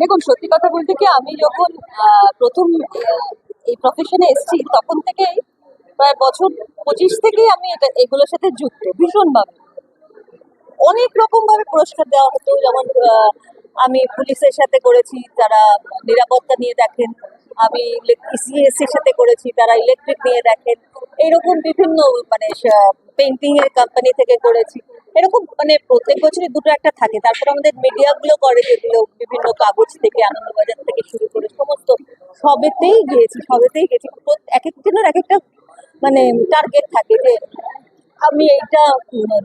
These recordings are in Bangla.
দেখুন, সত্যি কথা বলতে কি, আমি যখন প্রথম এই প্রফেশনে এসেছি, তখন থেকে প্রায় বছর পঁচিশ থেকেই আমি এটা, এগুলোর সাথে যুক্ত, ভীষণভাবে। অনেক রকম ভাবে পুরস্কার দেওয়া হতো। যেমন আমি পুলিশের সাথে করেছি তারা নিরাপত্তা নিয়ে দেখেন। আমি সিএসসির সাথে করেছি, তারা ইলেকট্রিক নিয়ে দেখেন। এরকম বিভিন্ন মানে পেন্টিং এর কোম্পানি থেকে করেছি। এরকম মানে প্রত্যেক বছরই দুটো একটা থাকে। তারপর আমাদের মিডিয়াগুলো করে, যেগুলো বিভিন্ন কাগজ থেকে, আনন্দবাজার থেকে শুরু করে, সমস্ত সবেতেই গিয়েছি, সবেতেই গেছি প্রত- এক একজনের এক একটা মানে টার্গেট থাকে যে আমি এইটা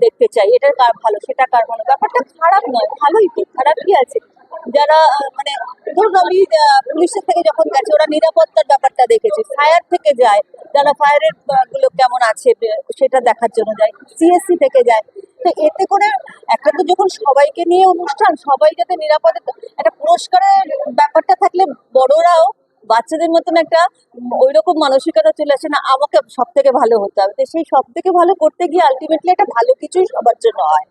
দেখতে চাই। এটা কার ভালো, সেটা কার ভালো ব্যাপারটা খারাপ নয়, ভালোই তো খারাপ কি আছে। যারা মানে ধরুন আমি পুলিশের থেকে যখন গেছে, ওরা নিরাপত্তার ব্যাপারটা দেখেছে। ফায়ার থেকে যায়, যারা ফায়ারেরগুলো কেমন আছে সেটা দেখার জন্য যায় সিএসসি থেকে যায়। তো এতে করে একটা তো যখন সবাইকে নিয়ে অনুষ্ঠান, সবাই যাতে নিরাপদে, একটা পুরস্কারের ব্যাপারটা থাকলে বড়রাও বাচ্চাদের মতন একটা ওই রকম মানসিকতা চলে আসে না, আমাকে সব থেকে ভালো হতে হবে। তো সেই সব থেকে ভালো করতে গিয়ে আলটিমেটলি একটা ভালো কিছুই সবার জন্য হয়।